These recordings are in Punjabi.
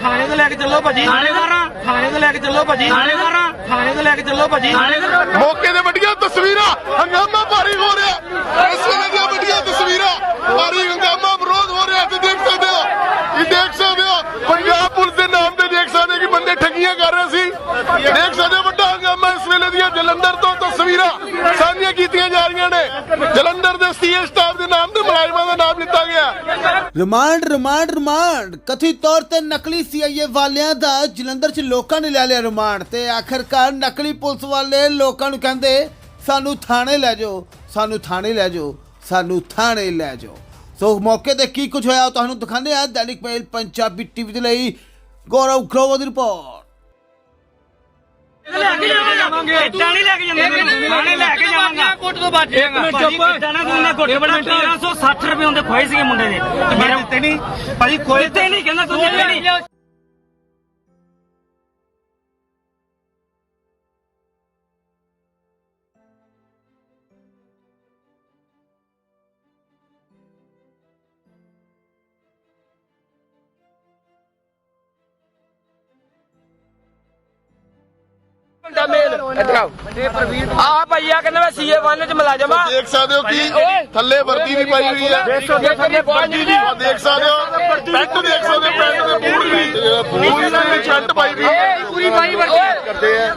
ਥਾਣੇ ਤੇ ਲੈ ਕੇ ਚੱਲੋ ਭਾਜੀ। ਥਾਣੇਦਾਰਾਂ ਥਾਣੇ ਤੇ ਲੈ ਕੇ ਚੱਲੋ ਭਾਜੀ। ਥਾਣੇਦਾਰਾਂ ਥਾਣੇ ਤੇ ਲੈ ਕੇ ਚੱਲੋ ਭਾਜੀ। ਮੌਕੇ ਦੇ ਵੱਡੀਆਂ ਤਸਵੀਰਾਂ ਹੰਗਾਮਾ ਭਾਰੀ ਹੋ ਰਿਹਾ। ਇਸ ਵੇਲੇ ਦੀਆਂ ਵੱਡੀਆਂ ਤਸਵੀਰਾਂ ਭਾਰੀ ਹੰਗਾਮਾ ਵਿਰੋਧ ਹੋ ਰਿਹਾ। ਤੇ ਦੇਖ ਸਕਦੇ ਹੋ ਇਹ ਦੇਖ ਸਕਦੇ ਹੋ ਪੰਜਾਬ ਪੁਲਿਸ ਦੇ ਨਾਮ ਤੇ ਦੇਖ ਸਕਦੇ ਹੋ ਕਿ ਬੰਦੇ ਠੱਗੀਆਂ ਕਰ ਰਹੇ ਸੀ। ਦੇਖ ਸਕਦੇ ਇਸ ਵੇਲੇ ਦੀਆਂ ਜਲੰਧਰ ਤੋਂ ਤਸਵੀਰਾਂ ਸਾਂਝੀਆਂ ਕੀਤੀਆਂ ਜਾ ਰਹੀਆਂ ਨੇ। ਜਲੰਧਰ ਦੇ ਸੀਏ ਸਟਾਫ ਦੇ ਨਾਮ ਤੇ ਮੁਲਾਜ਼ਮਾਂ ਦਾ ਨਾਮ ਲਿੱਤਾ ਗਿਆ। Remand remand remand. ਕਥਿਤ ਤੌਰ ਤੇ ਨਕਲੀ ਸੀਆਈਏ ਵਾਲਿਆਂ ਦਾ ਜਲੰਧਰ 'ਚ ਲੋਕਾਂ ਨੇ ਲੈ ਲਿਆ ਰਿਮਾਂਡ ਤੇ ਆਖਰਕਾਰ ਨਕਲੀ ਪੁਲਿਸ ਵਾਲੇ ਲੋਕਾਂ ਨੂੰ ਕਹਿੰਦੇ, ਸਾਨੂੰ ਥਾਣੇ ਲੈ ਜਾਓ, ਸਾਨੂੰ ਥਾਣੇ ਲੈ ਜਾਓ, ਸਾਨੂੰ ਥਾਣੇ ਲੈ ਜਾਓ। ਸੋ ਮੌਕੇ ਤੇ ਕੀ ਕੁਝ ਹੋਇਆ ਉਹ ਤੁਹਾਨੂੰ ਦਿਖਾਉਂਦੇ ਆ ਦੈਨਿਕ ਮੇਲ, ਪੰਜਾਬੀ ਟੀਵੀ ਦੇ ਲਈ ਗੌਰਵ ਗਰੋਵਰ ਦੀ ਰਿਪੋਰਟ। ਲੈ ਕੇ ਜਾਵਾਂਗੇ। ਨਹੀਂ ਲੈ ਕੇ ਜਾਂਦੇ ਥਾਣੇ ਲੈ ਕੇ ਜਾਵਾਂਗਾ। ਕੋਟ ਤੋਂ ਬਾਅਦ ਇੱਕ ਮਿੰਟ ਚੁੱਪ। ਇੱਦਾਂ ਨਾ ਤੂੰ ਕੋਟ ਬੜਾ 1360 ਰੁਪਏ ਹੁੰਦੇ ਖੋਏ ਸੀਗੇ ਮੁੰਡੇ ਦੇ ਮੇਰੇ ਉੱਤੇ ਨਹੀਂ। ਭਾਜੀ ਖੋਏ ਤੇ ਨਹੀਂ ਕਹਿੰਦਾ ਤੂੰ ਨਹੀਂ। ਇੱਧਰ ਆਓ ਆ ਭਈਆ ਕਹਿੰਦਾ ਮੈਂ ਸੀਏ 1 ਚ ਮੁਲਾਜ਼ਮ ਆ। ਦੇਖ ਸਕਦੇ ਹੋ ਕਿ ਥੱਲੇ ਵਰਦੀ ਵੀ ਪਾਈ ਹੋਈ ਹੈ ਦੇਖ ਸਕਦੇ ਹੋ ਥੱਲੇ ਵਰਦੀ ਆਹ ਦੇਖ ਸਕਦੇ ਹੋ। ਪੈਂਟ ਦੇਖ ਸਕਦੇ ਹੋ ਪੈਂਟ ਦੇ ਬੂਟ ਵੀ ਬੂਟ ਦੇ ਸ਼ਰਟ ਪਾਈ ਵੀ ਹੈ। ਪੂਰੀ ਬਾਈ ਵਰਦੀ ਕਰਦੇ ਆ।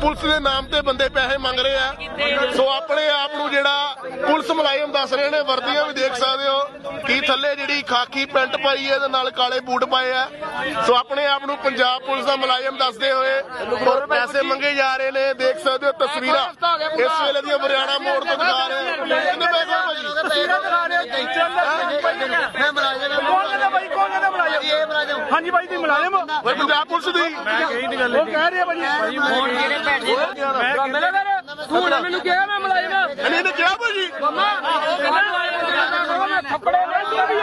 ਪੁਲਿਸ ਦੇ ਨਾਮ ਤੇ ਬੰਦੇ ਪੈਸੇ ਮੰਗ ਰਹੇ ਆ। ਸੋ ਆਪਣੇ ਆਪ ਨੂੰ ਜਿਹੜਾ ਪੁਲਿਸ ਮੁਲਾਜ਼ਮ ਦੱਸ ਰਹੇ ਨੇ ਵਰਦੀਆਂ ਵੀ ਦੇਖ ਸਕਦੇ ਹੋ। ਕਿ ਥੱਲੇ ਜਿਹੜੀ ਖਾਕੀ ਪੈਂਟ ਪਾਈ ਹੈ ਇਹਦੇ ਨਾਲ ਕਾਲੇ ਬੂਟ ਪਾਏ ਆ। ਸੋ ਆਪਣੇ ਆਪ ਨੂੰ ਪੰਜਾਬ ਪੁਲਿਸ ਦਾ ਮੁਲਾਜ਼ਮ ਦੱਸਦੇ ਹੋਏ ਔਰ ਪੈਸੇ ਮੰਗੇ ਜਾ ਰਹੇ ਨੇ। ਦੇਖ ਸਕਦੇ ਹੋ ਤਸਵੀਰਾਂ। ਇਸ ਵੇਲੇ ਦੀਆਂ ਬਰਿਆਣਾ ਮੋੜ ਤੋਂ ਦਿਖਾ ਰਹੇ। ਕਿੰਨੇ ਪੈਸੇ ਭਾਜੀ? ਮੈਂ ਮੁਲਾਜ਼ਮ ਹਾਂ। ਕੌਣ ਕਹਿੰਦਾ ਭਾਈ ਕੌਣ ਕਹਿੰਦਾ ਮੁਲਾਜ਼ਮ ਇਹ ਮੁਲਾਜ਼ਮ ਹਾਂਜੀ ਭਾਈ ਤੁਸੀਂ ਮੁਲਾਜ਼ਮ ਹੋ? ਭਾਈ ਪੰਜਾਬ ਪੁਲਿਸ ਦੀ। ਮੈਂ ਕਹੀ ਨਹੀਂ ਗੱਲ ਉਹ ਕਹਿ ਰਿਹਾ ਭਾਜੀ ਮੇਰੇ ਮੇਰੇ ਤੂੰ ਨਾ ਮੈਨੂੰ ਕਿਹਾ ਮੈਂ ਮੁਲਾਜ਼ਮ। ਆ ਇਹਨੇ ਨੇ ਕਿਹਾ ਭਾਜੀ ਮਮਾ ਉਹ ਕਹਿੰਦਾ ਮੁਲਾਜ਼ਮ ਮੈਂ ਥੱਪੜੇ ਨਹੀਂ ਦਿੰਦੀ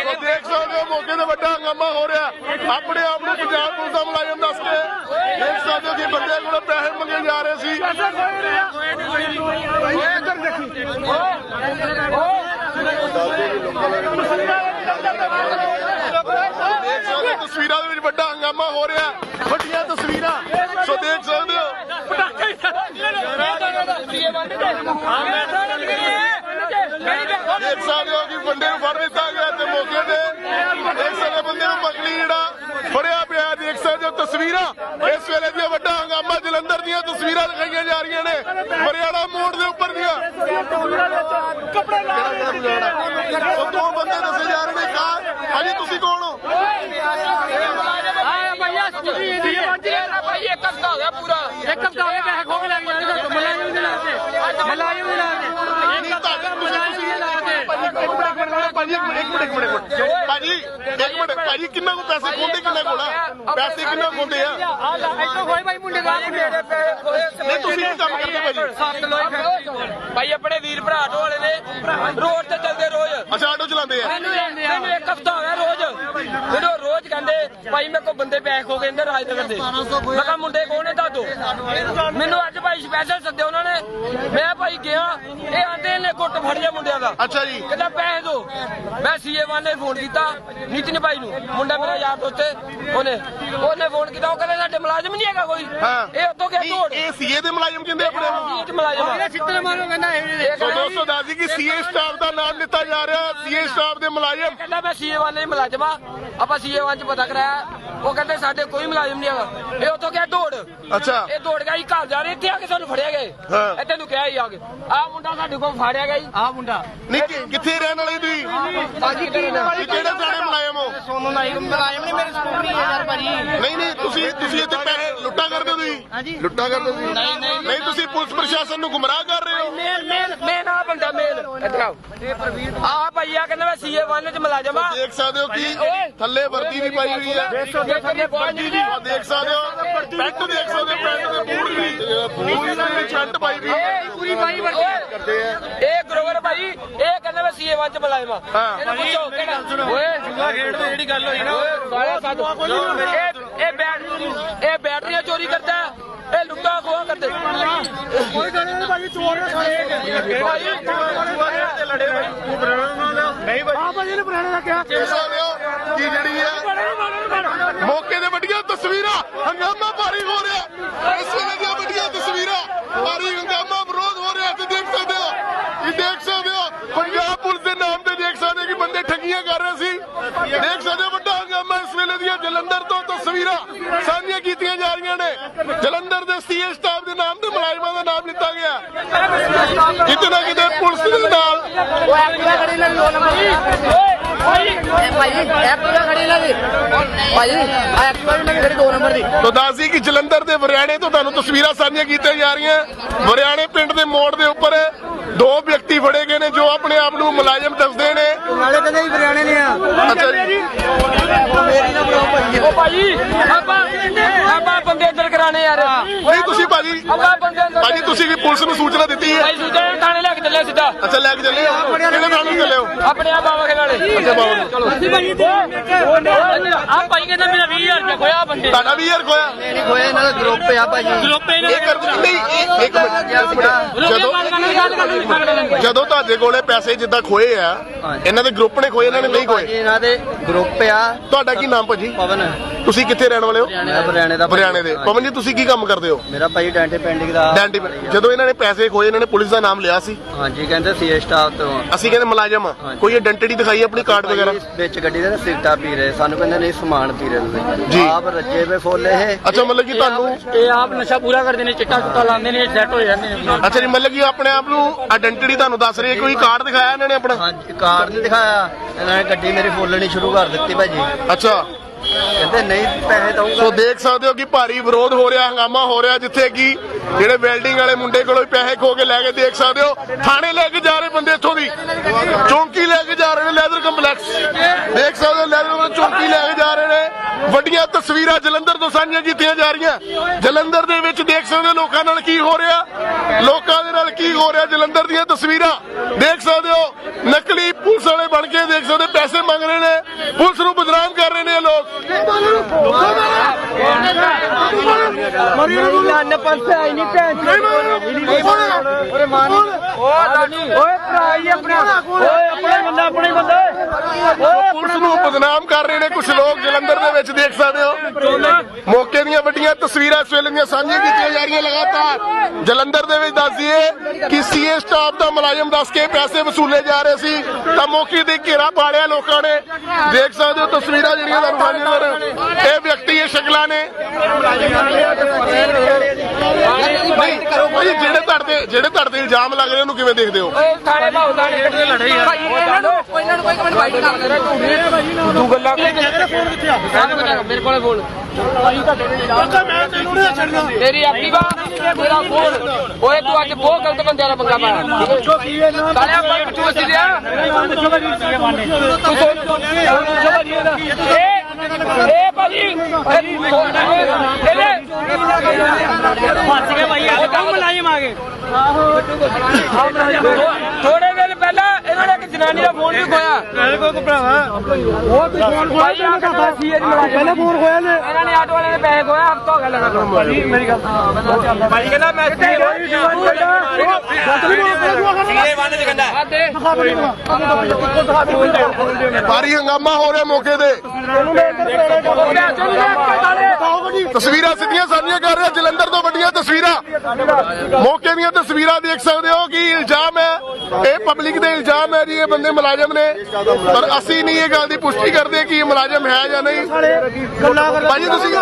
ਉਹ ਦੇਖ ਸਕਦੇ ਹੋ ਮੌਕੇ ਤੇ ਵੱਡਾ ਹੰਗਾਮਾ ਹੋ ਰਿਹਾ। ਆਪਣੇ ਆਪ ਨੂੰ ਪੰਜਾਬ ਪੁਲਿਸ ਦਾ ਮੁਲਾਜ਼ਮ ਦੱਸ ਕੇ ਦੇਖ ਸਕਦੇ ਹੋ ਕਿ ਬੰਦੇ ਕੋਲੋਂ ਪੈਸੇ ਮੰਗੇ ਜਾ ਰਹੇ ਸੀ। ਦੇਖ। ਸਕਦੇ ਹੋ, ਤਸਵੀਰਾਂ ਦੇ ਵਿੱਚ ਵੱਡਾ ਹੰਗਾਮਾ ਹੋ ਰਿਹਾ ਵੱਡੀਆਂ ਤਸਵੀਰਾਂ। ਸੋ ਦੇਖ ਸਕਦੇ ਹੋ। ਦੇਖ ਸਕਦੇ ਹੋ ਕਿ ਬੰਦੇ ਨੂੰ ਫੜ ਦਿੱਤਾ ਗਿਆ ਤੇ ਮੌਕੇ ਤੇ ਦੇਖ ਸਕਦੇ ਹੋ ਬੰਦੇ ਨੂੰ ਮਕਲੀ ਜਿਹੜਾ ਫੜਿਆ ਪਿਆ ਦੇਖ ਸਕਦੇ ਹੋ ਤਸਵੀਰਾਂ। ਇਸ ਵੇਲੇ ਦੀਆਂ ਵੱਡਾ ਹੰਗਾਮਾ ਜਲੰਧਰ ਦੀਆਂ ਤਸਵੀਰਾਂ ਦਿਖਾਈਆਂ ਜਾ ਰਹੀਆਂ ਨੇ। ਮਰਿਆਲਾ ਮੋੜ ਦੇ ਉੱਪਰ ਦੀਆਂ। ਉਹ ਦੋ ਬੰਦੇ ਦੱਸੇ ਜਾ ਰਹੇ ਨੇ ਕਾਰ ਹਾਂਜੀ ਤੁਸੀਂ ਕੌਣ ਹੋ ਆਇਆ ਭਈਆ ਸਕੂਟਰੀ ਦੀ ਭਾਈ ਇੱਕ ਹਫਤਾ ਹੋ ਗਿਆ ਪੂਰਾ ਇੱਕ ਹਫਤਾ ਹੋ ਗਿਆ ਪੈਸੇ ਖੋ ਕੇ ਲੈ ਕੇ ਜਾਣੇ ਮੁਲਾਜ਼ਮ ਦੇ ਨਾਂ ਤੇ ਮੁਲਾਜ਼ਮ ਦੇ ਨਾਂ ਤੇ ਨਹੀਂ ਤੁਹਾਡੇ ਤੁਸੀਂ ਭਾਜੀ ਇੱਕ ਮਿੰਟ ਇੱਕ ਮਿੰਟ ਇੱਕ ਮਿੰਟ ਇੱਕ ਮਿੰਟ। ਭਾਜੀ ਇੱਕ ਮਿੰਟ ਭਾਜੀ ਕਿੰਨਾ ਕੋ ਪੈਸੇ ਖੋਂਦੇ ਕਿੰਨਾ ਕੋਲ ਆ ਪੈਸੇ ਕਿੰਨਾ ਖੋਂਦੇ ਆ? ਆ ਲੈ ਇੱਥੋਂ ਹੋਏ ਭਾਈ ਮੁੰਡੇ ਦਾ ਮੇਰੇ ਪੈਸੇ ਖੋਏ ਨਹੀਂ ਤੁਸੀਂ ਕੀ ਕੰਮ ਕਰਦੇ ਭਾਜੀ? ਸੱਤ ਲੋਈ ਭਾਈ ਆਪਣੇ ਵੀਰ ਭਰਾ ਵਾਲੇ ਨੇ। ਰੋਡ ਤੇ ਚੱਲਦੇ ਰੋਜ਼। ਅੱਛਾ ਆਟੋ ਚਲਾਉਂਦੇ ਆ? ਮੈਨੂੰ ਮੈਨੂੰ ਇੱਕ ਹਫਤਾ ਹੋ ਗਿਆ ਰੋਜ਼ ਮੈਨੂੰ ਰੋਜ਼ ਕਹਿੰਦੇ ਭਾਈ ਮੇਰੇ ਕੋਲ ਬੰਦੇ ਪੈਸੇ ਹੋ ਗਏ ਇੰਦਰ ਰਾਜਨਗਰ ਦੇ। ਮੈਂ ਕਿਹਾ, ਮੁੰਡੇ ਕੌਣ ਨੇ ਦੱਸੋ ਮੈਨੂੰ ਅੱਜ ਭਾਈ ਸਪੈਸ਼ਲ ਸੱਦੇ ਉਹਨਾਂ ਨੇ। ਮੈਂ ਭਾਈ ਗਿਆ ਇਹ ਆਂਦੇ ਨੇ ਗੁੱਟ ਫੜ ਲਿਆ ਮੁੰਡਿਆਂ ਦਾ। ਅੱਛਾ ਜੀ। ਕਹਿੰਦਾ ਪੈਸੇ ਦੋ। ਮੈਂ ਸੀਏ ਵਾਲੇ ਨੇ ਫੋਨ ਕੀਤਾ ਨਿਤਿਨ ਭਾਈ ਨੂੰ। ਮੁੰਡਾ ਮੇਰਾ ਯਾਰ ਦੋਸਤ ਹੈ, ਉਹਨੇ ਉਹਨੇ ਫੋਨ ਕੀਤਾ ਉਹ ਕਹਿੰਦਾ ਸਾਡੇ ਮੁਲਾਜ਼ਮ ਨਹੀਂ ਹੈਗਾ ਕੋਈ। ਇਹ ਉੱਥੋਂ ਗਿਆ ਨਹੀਂ, ਢੋੜ ਇਹ ਸੀਏ ਦੇ ਮੁਲਾਜ਼ਮ ਕਹਿੰਦੇ ਆਪਣੇ ਨੂੰ ਸੀਟ ਮੁਲਾਜ਼ਮ ਆ। ਸਿੱਧੇ ਮਾਰੋ ਕਹਿੰਦਾ ਇਹ ਸੋ ਦੋਸਤੋ ਦੱਸਦੀ ਕਿ ਸੀਏ ਸਟਾਫ ਦਾ ਨਾਮ ਲਿੱਤਾ ਜਾ ਰਿਹਾ ਸੀਏ ਸਟਾਫ ਦੇ ਮੁਲਾਜ਼ਮ। ਕਹਿੰਦਾ ਮੈਂ ਸੀਏ ਵਾਲੇ ਮੁਲਾਜ਼ਮ ਆ। ਆਪਾਂ ਸੀਏ ਵਾਲੇ ਚ ਪਤਾ ਕਰਾਇਆ। ਉਹ ਕਹਿੰਦੇ ਸਾਡੇ ਕੋਈ ਮੁਲਾਜ਼ਮ ਨਹੀਂ ਹੈਗਾ। ਇਹ ਉੱਥੋਂ ਗਿਆ ਢੋੜ ਅੱਛਾ। ਇਹ ਦੌੜ ਗਿਆ ਜੀ ਘਰ ਜਾ ਰਹੇ ਇੱਥੇ ਆ ਕੇ ਸਾਨੂੰ ਫੜਿਆ ਗਏ। ਹਾਂ। ਇਹ ਤੈਨੂੰ ਕਿਹਾ ਹੀ ਆ ਕੇ। ਆ ਮੁੰਡਾ ਸਾਡੇ ਕੋਲ ਫੜਿਆ ਗਿਆ ਜੀ। ਆ ਮੁੰਡਾ। ਨਹੀਂ ਕਿ- ਕਿੱਥੇ ਰਹਿਣ ਵਾਲੇ ਤੁਸੀਂ? ਭਾਜੀ ਕੀ ਇਹ ਕਿਹੜੇ ਥਾਣੇ ਮੁਲਾਜ਼ਮ ਹੋ? ਸੋਨੂ ਨਾਈ ਮੁਲਾਜ਼ਮ ਨਹੀਂ ਮੇਰੀ ਸਕੂਟਰੀ ਹੈ ਯਾਰ ਭਾਜੀ। ਨਹੀਂ ਨਹੀਂ ਤੁਸੀਂ ਤੁਸੀਂ ਇੱਥੇ ਪੈਸੇ ਲੁੱਟਾ ਕਰਦੇ ਹੋ ਤੁਸੀਂ? ਹਾਂਜੀ। ਲੁੱਟਾ ਕਰਦੇ ਹੋ ਤੁਸੀਂ? ਨਹੀਂ, ਨਹੀਂ। ਨਹੀਂ ਤੁਸੀਂ ਪੁਲਿਸ ਪ੍ਰਸ਼ਾਸਨ ਨੂੰ ਗੁੰਮਰਾਹ ਕਰ ਰਹੇ ਹੋ? ਮੇਲ ਮੇਲ ਮੇਲ ਆ ਬੰਦਾ ਮੇਲ ਇੱਧਰ ਆਓ। ਆ ਭਈਆ ਕਹਿੰਦਾ ਮੈਂ ਸੀਏ 1 ਚ ਮੁਲਾਜ਼ਮ ਆ ਦੇਖ ਸਕਦੇ ਹੋ ਕਿ ਥੱਲੇ ਵਰਦੀ ਵੀ ਪਾਈ ਹੋਈ ਹੈ। ਦੇਖ ਸਕਦੇ ਹੋ। ਪੈਂਟ ਦੇਖ ਸਕਦੇ ਪੈਂਟ ਦੇ ਬੂਟ ਵੀ ਬੂਟ ਦੇ ਸ਼ਰਟ ਪਾਈ ਵੀ। ਪੂਰੀ ਬਾਈ ਵਰਦੀ। ਕਰਦੇ ਆ। ਇਹ ਗਰੋਵਰ ਭਾਈ ਇਹ ਕਹਿੰਦਾ ਮੈਂ ਸੀਏ 1 ਚ ਮੁਲਾਜ਼ਮ ਆ। ਹਾਂ। ਇਹਨੂੰ ਪੁੱਛੋ ਕਿਹੜਾ ਓਏ ਜੂਆ ਖੇਡਦੇ ਜਿਹੜੀ ਗੱਲ ਹੋਈ ਨਾ ਸਾਰਾ ਸਾਥ ਇਹ ਇਹ ਬੈਟਰੀ ਇਹ ਬੈਟਰੀਆਂ ਚੋਰੀ ਕਰਦਾ ਇਹ ਲੁੱਟਾ ਖੋਆ ਕਰਦੇ। ਕੋਈ ਗੱਲ ਨਹੀਂ ਭਾਈ ਚੋਰ ਨੇ ਦੇਖ ਸਕਦੇ ਹੋ ਕਿ ਜਿਹੜੀ ਹੈ ਮੌਕੇ ਦੇ ਵੱਡੀਆਂ ਤਸਵੀਰਾਂ ਹੰਗਾਮਾ ਭਾਰੀ ਹੋ ਰਿਹਾ ਇਸ ਵੇਲੇ ਦੀਆਂ ਵੱਡੀਆਂ ਤਸਵੀਰਾਂ ਭਾਰੀ ਹੰਗਾਮਾ ਵਿਰੋਧ ਹੋ ਰਿਹਾ ਤੇ ਦੇਖ ਸਕਦੇ ਹੋ ਇਹ ਦੇਖ ਸਕਦੇ ਹੋ ਪੰਜਾਬ ਪੁਲਿਸ ਦੇ ਨਾਮ ਤੇ ਦੇਖ ਸਕਦੇ ਹੋ ਕਿ ਬੰਦੇ ਠੱਗੀਆਂ ਕਰ ਰਹੇ ਸੀ ਦੇਖ ਸਕਦੇ ਹੋ ਵੱਡਾ ਹੰਗਾਮਾ ਇਸ ਵੇਲੇ ਦੀਆਂ ਜਲੰਧਰ ਤੋਂ ਤਸਵੀਰਾਂ ਸਾਂਝੀਆਂ ਕੀਤੀਆਂ ਜਾ ਰਹੀਆਂ ਨੇ। ਜਲੰਧਰ ਦੇ ਸੀਏ ਸਟਾਫ ਦੇ ਨਾਮ ਤੇ ਮੁਲਾਜ਼ਮਾਂ ਦਾ ਨਾਮ ਲਿੱਤਾ ਗਿਆ। ਕਿਤੇ ਨਾ ਕਿਤੇ ਪੁਲਿਸ ਦੇ ਨਾਲ ਭਾਈ ਐਕਟਿਵਾ ਖੜੀ ਲੱਗੀ ਭਾਈ ਐਕਟਿਵਾ ਵੀ ਲੱਗੀ ਖੜੀ 2 ਨੰਬਰ ਦੀ ਤਾਂ ਦੱਸਦੀ ਕਿ ਜਲੰਧਰ ਦੇ ਵਰਿਆਣੇ ਤੋਂ ਤੁਹਾਨੂੰ ਤਸਵੀਰਾਂ ਸਾਂਝੀਆਂ ਕੀਤੀਆਂ ਜਾ ਰਹੀਆਂ ਵਰਿਆਣੇ ਪਿੰਡ ਦੇ ਮੋੜ ਦੇ ਉੱਪਰ ਦੋ ਵਿਅਕਤੀ ਫੜੇ ਗਏ ਨੇ ਜੋ ਆਪਣੇ ਆਪ ਨੂੰ ਮੁਲਾਜ਼ਮ ਦੱਸਦੇ ਨੇ ਨਾਲੇ ਕਹਿੰਦੇ ਹੀ ਬਰਿਆਣੇ ਨੇ ਆ ਅੱਛਾ ਜੀ ਮੇਰੀ ਨਾ ਬਰੋ ਭਾਈ ਉਹ ਭਾਈ ਆਪਾਂ ਆਪਾਂ ਬੰਦੇ ਅੰਦਰ ਕਰਾਣੇ ਯਾਰ ਨਹੀਂ ਤੁਸੀਂ ਭਾਜੀ ਆਪਾਂ ਬੰਦੇ ਅੰਦਰ ਭਾਜੀ ਤੁਸੀਂ ਵੀ ਪੁਲਿਸ ਨੂੰ ਸੂਚਨਾ ਦਿੱਤੀ ਹੈ ਭਾਈ ਸੁਜਾ ਥਾਣੇ ਲੈ ਕੇ ਚੱਲੇ ਸਿੱਧਾ ਅੱਛਾ ਲੈ ਕੇ ਚੱਲੇ ਹੋ ਕਿਹੜੇ ਥਾਣੇ ਨੂੰ ਚੱਲੇ ਹੋ ਆਪਣੇ ਆ ਖੇਲਾਲੇ ਅੱਛਾ ਚਲੋ ਆ ਭਾਈ। ਕਹਿੰਦਾ ਮੇਰਾ 20000 ਰੁਪਇਆ ਖੋਇਆ ਬੰਦੇ ਤੁਹਾਡਾ ਵੀ ਯਾਰ ਖੋਇਆ ਨਹੀਂ ਹੋਏ ਇਹਨਾਂ ਦਾ ਗਰੁੱਪ ਆ। ਭਾਜੀ ਗਰੁੱਪ ਇਹ ਕਰ ਨਹੀਂ ਇਹ- ਇੱਕ ਮਿੰਟ ਇੱਕ ਮਿੰਟ ਜਦੋਂ ਜਦੋਂ ਤੁਹਾਡੇ ਕੋਲੇ ਪੈਸੇ ਜਿੱਦਾਂ ਖੋਏ ਆ ਇਹਨਾਂ ਦੇ ਗਰੁੱਪ ਨੇ ਖੋਏ ਇਹਨਾਂ ਨੇ ਨਹੀਂ ਖੋਏ? ਇਹਨਾਂ ਦੇ ਗਰੁੱਪ ਆ। ਤੁਹਾਡਾ ਕੀ ਨਾਮ ਭਾਜੀ? ਪਵਨ। ਤੁਸੀਂ ਕਿੱਥੇ ਰਹਿਣ ਵਾਲੇ ਹੋ? ਮੈਂ ਬਰਿਆਣੇ ਦਾ। ਹਰਿਆਣੇ ਦੇ। ਪਵਨ ਜੀ ਤੁਸੀਂ ਕੀ ਕੰਮ ਕਰਦੇ ਹੋ? ਮੇਰਾ ਭਾਈ ਡੈਂਟੇ ਪੈਂਡਿੰਗ ਦਾ ਡੈਂਟੀ ਜਦੋਂ ਇਹਨਾਂ ਨੇ ਪੈਸੇ ਖੋਏ ਇਹਨਾਂ ਨੇ ਪੁਲਿਸ ਦਾ ਨਾਮ ਲਿਆ ਸੀ। ਹਾਂਜੀ ਕਹਿੰਦੇ ਸੀ ਸਟਾਫ ਤੋਂ ਅਸੀਂ ਕਹਿੰਦੇ ਮੁਲਾਜ਼ਮ ਆ। ਕੋਈ ਆਇਡੈਂਟੀ ਦਿਖਾਈ ਆਪਣੀ ਕਾਰਡ ਵਗੈਰਾ? ਵਿੱਚ ਗੱਡੀ ਦੇ ਸਿਗਟਾ ਪੀ ਰਹੇ। ਸਾਨੂੰ ਕਹਿੰਦੇ ਨਹੀਂ ਸਮਾਨ ਪੀ ਰਹੇ ਜੀ। ਤੁਸੀਂ ਆਪ ਰੱਜੇ ਵੇ ਫੋਲੇ ਇਹ। ਅੱਛਾ ਮਤਲਬ ਕਿ ਤੁਹਾਨੂੰ ਇਹ ਆਪ ਨਸ਼ਾ ਪੂਰਾ ਕਰਦੇ ਨੇ ਚਿੱਟਾ ਚੁੱਟਾ ਲਾਉਂਦੇ ਨੇ ਸੈੱਟ ਹੋ ਜਾਂਦੇ ਨੇ। ਅੱਛਾ ਜੀ ਮਤਲਬ ਕਿ ਆਪਣੇ ਆਪ ਨੂੰ ਆਇਡੈਂਟੀ ਤੁਹਾਨੂੰ ਦੱਸ ਰਹੀ ਹੈ ਕੋਈ ਕਾਰਡ ਦਿਖਾਇਆ ਇਹਨਾਂ ਨੇ ਆਪਣਾ? ਹਾਂਜੀ ਕਾਰਡ ਨਹੀਂ ਦਿਖਾਇਆ। ਇਹਨਾਂ ਨੇ ਗੱਡੀ ਮੇਰੀ ਫੋਲਣੀ ਸ਼ੁਰੂ ਕਰ ਦਿੱਤੀ ਭਾਜੀ ਅੱਛਾ। ਕਹਿੰਦੇ ਨਹੀਂ, ਪੈਸੇ ਸੋ ਦੇਖ ਸਕਦੇ ਹੋ ਕਿ ਭਾਰੀ ਵਿਰੋਧ ਹੋ ਰਿਹਾ, ਹੰਗਾਮਾ ਹੋ ਰਿਹਾ, ਜਿੱਥੇ ਕਿ ਜਿਹੜੇ ਵੈਲਡਿੰਗ ਵਾਲੇ ਮੁੰਡੇ ਕੋਲੋਂ ਪੈਸੇ ਖੋ ਕੇ ਲੈ ਕੇ ਦੇਖ ਸਕਦੇ ਹੋ। ਥਾਣੇ ਲੈ ਕੇ ਜਾ ਰਹੇ ਬੰਦੇ ਇੱਥੋਂ ਦੀ। ਚੌਂਕੀ ਲੈ ਕੇ ਜਾ ਰਹੇ ਨੇ, ਲੈਦਰ ਕੰਪਲੈਕਸ। ਦੇਖ ਸਕਦੇ ਹੋ, ਲੈਦਰ ਕੰਪਲੈਕਸ ਚੌਂਕੀ ਲੈ ਕੇ ਜਾ ਰਹੇ ਨੇ। ਵੱਡੀਆਂ ਤਸਵੀਰਾਂ ਜਲੰਧਰ ਤੋਂ ਸਾਂਝੀਆਂ ਕੀਤੀਆਂ ਜਾ ਰਹੀਆਂ। ਜਲੰਧਰ ਦੇ ਵਿੱਚ ਦੇਖ ਸਕਦੇ ਹੋ ਲੋਕਾਂ ਨਾਲ ਕੀ ਹੋ ਰਿਹਾ? ਲੋਕਾਂ ਦੇ ਨਾਲ ਕੀ ਹੋ ਰਿਹਾ? ਜਲੰਧਰ ਦੀਆਂ ਤਸਵੀਰਾਂ ਦੇਖ ਸਕਦੇ ਹੋ। ਨਕਲੀ ਪੁਲਿਸ ਵਾਲੇ ਬਣ ਕੇ ਦੇਖ ਸਕਦੇ ਹੋ, ਪੈਸੇ ਮੰਗ ਰਹੇ ਨੇ। ਪੁਲਿਸ ਨੂੰ ਬਦਨਾਮ ਕਰ ਰਹੇ ਨੇ ਲੋਕ। ਲੰਨ ਪੰਸੇ ਆਈ ਨਹੀਂ ਭੈਣ ਓਏ ਮਾਨ ਓਏ ਭਰਾ ਹੀ ਆਪਣਾ ਓਏ ਆਪਣੇ ਬੰਦਾ ਆਪਣੇ ਬੰਦਾ ਪੁਲਿਸ ਨੂੰ ਬਦਨਾਮ ਕਰ ਰਹੇ ਨੇ ਕੁਝ ਲੋਕ ਜਲੰਧਰ ਦੇ ਵਿੱਚ ਦੇਖ ਸਕਦੇ ਹੋ। ਮੌਕੇ ਦੀਆਂ ਵੱਡੀਆਂ ਤਸਵੀਰਾਂ ਇਸ ਵੇਲੇ ਦੀਆਂ ਸਾਂਝੀਆਂ ਕੀਤੀਆਂ ਜਾ ਰਹੀਆਂ ਲਗਾਤਾਰ। ਜਲੰਧਰ ਦੇ ਵਿੱਚ ਦੱਸ ਦਈਏ ਕਿ ਸੀਏ ਸਟਾਫ ਦਾ ਮੁਲਾਜ਼ਮ ਦੱਸ ਕੇ ਪੈਸੇ ਵਸੂਲੇ ਜਾ ਰਹੇ ਸੀ। ਤਾਂ ਮੌਕੇ ਤੇ ਘੇਰਾ ਪਾੜਿਆ ਲੋਕਾਂ ਨੇ। ਦੇਖ ਸਕਦੇ ਹੋ ਤਸਵੀਰਾਂ ਜਿਹੜੀਆਂ ਤੁਹਾਨੂੰ ਸਾਂਝੀਆਂ। ਇਹ ਵਿਅਕਤੀ ਇਹ ਸ਼ਕਲਾਂ ਨੇ। ਭਾਈ ਜਿਹੜੇ ਤੁਹਾਡੇ ਜਿਹੜੇ ਤੁਹਾਡੇ ਇਲਜ਼ਾਮ ਲੱਗ ਰਹੇ ਉਹਨੂੰ ਕਿਵੇਂ ਦੇਖਦੇ ਹੋ? ਥਾਣੇ ਭਾਉ ਦਾ ਨੇ ਕਿਹੜੇ ਲੜੇ ਯਾਰ ਇਹਨਾਂ ਨੂੰ ਇਹਨਾਂ ਨੂੰ ਕੋਈ ਕਮੈਂਟ ਬਾਈਟ ਕਰ ਦੇ ਤੂੰ ਗੱਲਾਂ ਫੋਨ ਕਿੱਥੇ ਆ ਮੇਰੇ ਕੋਲੇ ਫੋਨ ਤੇਰੀ ਐਕਟਿਵਾ ਮੇਰਾ ਫੋਨ। ਓਏ ਤੂੰ ਅੱਜ ਬਹੁਤ ਗਲਤ ਬੰਦਿਆਂ ਦਾ ਪੰਗਾ ਪਾਇਆ। ਸਾਲੇ ਆਪਾਂ ਪੁੱਛੂ ਅਸੀਂ ਦਿਆ ਤੂੰ ਸੋਚ ਇਹ ਇਹ ਭਾਜੀ ਇਹਦੇ ਫਸ ਗਏ ਭਾਈ ਉਹ ਕੰਮ ਆ ਗਏ ਥੋੜੇ ਦਿਨ ਪਹਿਲਾਂ ਇਹਨਾਂ ਨੇ ਇੱਕ ਜਨਾਨੀ ਦਾ ਫੋਨ ਵੀ ਖੋਇਆ। ਮੇਰੇ ਕੋਲ ਭਰਾਵਾ। ਉਹ ਤੂੰ ਫੋਨ ਖੋਇਆ ਤੈਨੂੰ ਕਹਤਾ ਸੀ ਇਹ ਪਹਿਲਾਂ ਫੋਨ ਖੋਇਆ ਨੇ। ਇਹਨਾਂ ਨੇ ਆਟੋ ਵਾਲੇ ਨੇ ਪੈਸੇ ਖੋਇਆ ਹਫਤਾ ਹੋ ਗਿਆ ਲਗਾ ਭਾਜੀ ਮੇਰੀ ਗੱਲ ਭਾਜੀ ਕਹਿੰਦਾ ਮੈਂ ਸੀਏ ਬੰਦ ਚ ਕਹਿੰਦਾ ਭਾਰੀ ਹੰਗਾਮਾ ਹੋ ਰਿਹਾ ਮੌਕੇ ਤੇ। ਤਸਵੀਰਾਂ ਸਿੱਧੀਆਂ ਸਾਂਝੀਆਂ ਕਰ ਰਿਹਾ ਜਲੰਧਰ ਤੋਂ ਵੱਡੀਆਂ ਤਸਵੀਰਾਂ। ਮੌਕੇ ਦੀਆਂ ਤਸਵੀਰਾਂ ਦੇਖ ਸਕਦੇ ਹੋ ਕਿ ਇਲਜ਼ਾਮ ਹੈ। ਇਹ ਪਬਲਿਕ ਦੇ ਇਲਜ਼ਾਮ ਹੈ ਜੀ ਇਹ ਬੰਦੇ ਮੁਲਾਜ਼ਮ ਨੇ। ਪਰ ਅਸੀਂ ਨਹੀਂ ਇਹ ਗੱਲ ਦੀ ਪੁਸ਼ਟੀ ਕਰਦੇ ਕਿ ਇਹ ਮੁਲਾਜ਼ਮ ਹੈ ਜਾਂ ਨਹੀਂ। ਭਾਜੀ ਤੁਸੀਂ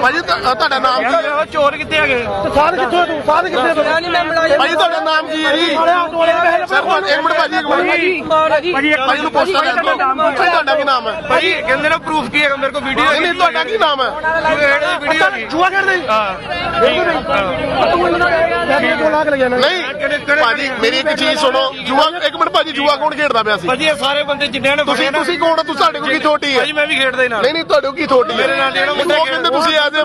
ਭਾਜੀ ਤੁਹਾ- ਤੁਹਾਡਾ ਨਾਮ ਕੀ ਹੈ? ਚੋਰ ਕਿੱਥੇ ਹੈਗੇ? ਨਹੀਂ ਮੈਂ ਮਲਾਜ਼ਮ ਭਾਜੀ ਤੁਹਾਡਾ ਨਾਮ ਕੀ ਹੈ ਜੀ? ਸਰ ਇੱਕ ਮਿੰਟ ਭਾਜੀ ਇੱਕ ਮਿੰਟ। ਭਾਜੀ ਭਾਜੀ ਨੂੰ ਪੁੱਛ ਸਕਦੇ ਹੋ। ਭਾਜੀ ਤੁਹਾਡਾ ਕੀ ਨਾਮ ਹੈ? ਭਾਜੀ ਕਹਿੰਦੇ ਨੇ ਪ੍ਰੂਫ ਕੀ ਹੈ? ਮੇਰੇ ਕੋਲ ਵੀਡੀਓ ਨਹੀਂ ਨਹੀਂ ਤੁਹਾਡਾ ਕੀ ਨਾਮ ਹੈ? ਜੂਆ ਕਰਦੇ ਨਹੀਂ। ਭਾਜੀ ਮੇਰੀ ਇੱਕ ਚੀਜ਼ ਸੁਣੋ। ਜੂਆ ਇੱਕ ਮਿੰਟ ਭਾਜੀ ਜੂਆ ਕੌਣ ਖੇਡਦਾ ਪਿਆ ਸੀ? ਭਾਜੀ ਇਹ ਸਾਰੇ ਬੰਦੇ ਜਿੰਨਿਆਂ ਨੇ ਤੁਸੀਂ ਤੁਸੀਂ ਕੌਣ ਹੋ? ਤੁਸੀਂ ਤੁਹਾਡੇ ਕੋਲ ਕੀ ਥੋਟੀ ਹੈ? ਭਾਜੀ ਮੈਂ ਵੀ ਖੇਡਦਾ ਹੀ ਨਾਲ। ਨਹੀਂ ਨਹੀਂ ਤੁਹਾਡੇ ਕੋਲ ਕੀ ਥੋਟੀ ਹੈ? ਮੇਰੇ ਨਾਲ ਜਿਹੜਾ ਮੁੰਡਾ ਉਹ ਕਹਿੰਦੇ ਤੁਸੀਂ ਆ ਜਾਓ